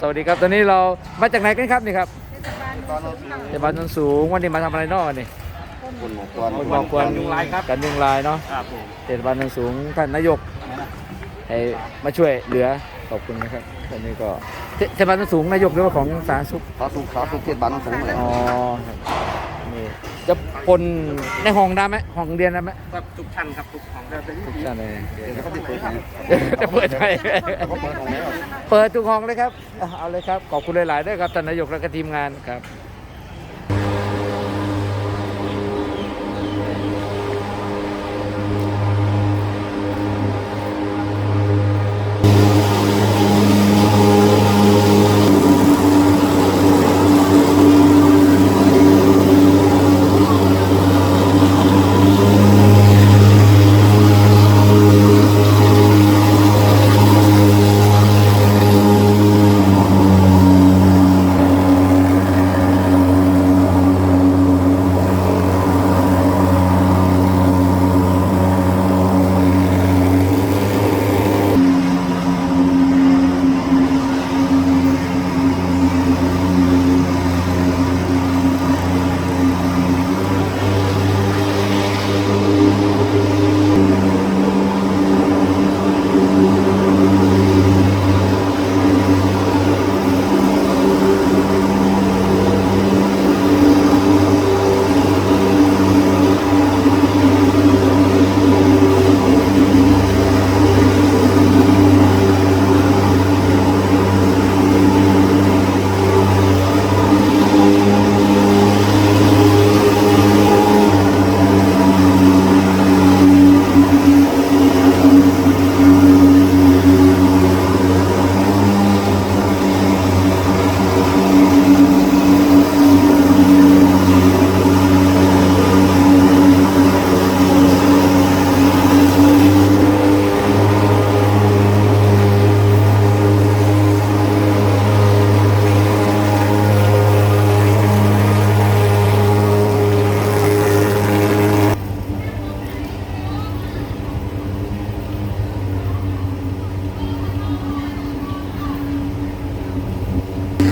สวัสดีครับ ตอนนี้เรามาจากไหนกันครับนี่ครับตอนเราสูงเทศบาลโนนสูง วันนี้มาทำอะไรเนอกนี่คนหมอกกรคนบอกควรยุงลายครับกันยุงลายเนาะครับผมเทศบาลโนนสูงท่านนายกให้มาช่วยเหลือขอบคุณนะครับตอนนี้ก็เทเทศบาลโนนสูงนายกหรือว่าของสาธารณสุขสาสุขสาสุขเทศบาลสูงเลยอ๋อครับนี่ จะพลในห้องได้ไหมห้องเรียนได้ไหมครับทุกชั้นครับทุกห้องได้เป็นทุกท่านเลยเดี๋ยวเขาจะเปิดให้จะเปิดให้เขาเปิดห้องแล้วเปิดทุกห้องเลยครับเอาเอาเลยครับ ขอบคุณหลายๆด้วยครับท่านนายกและก็ทีมงานครับ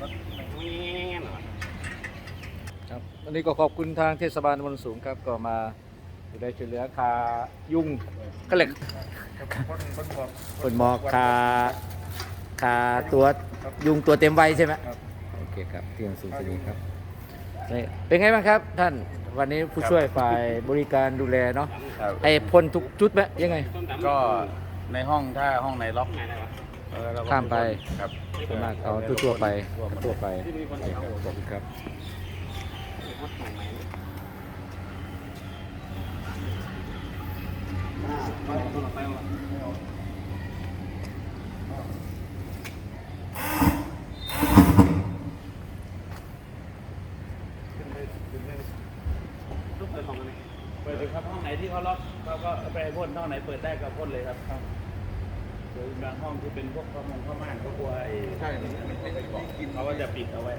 ครับวันนี้ก็ขอบคุณทางเทศบาลตำบลสูงครับก็มาดูแลช่วยเหลือคายุ่งก็เลยคนคนบอกผลหมอกคาคาตัวยุงตัวเต็มวัยใช่ไหมครับโอเคครับที่ยังสูงที่นี้ครับนี่เป็นไงบ้างครับท่านวันนี้ผู้ช่วยฝ่ายบริการดูแลเนาะครับไอ้พ่นทุกจุดไหมยังไง ก็ในห้องถ้าห้องในล็อก ไหนไหนวะเออเรก็ข้ามไปครับส่วนมากเอาทั่วๆไปทั่วทั่วไปไปโอเคครับขอบคุณครับวัดใหม่ไหมลูกเปิดของอะไรเปิดเลยครับห้องไหนที่เขาล็อกเราก็ไปพ่นห้องไหนเปิดได้ก็พ่นเลยครับ โดยบางห้องที่เป็นพวกข้อมงข้อม่านเขากลัวไอ้ใช่ไม่ไม่ไม่บอกเขาก็จะปิดเอาไว้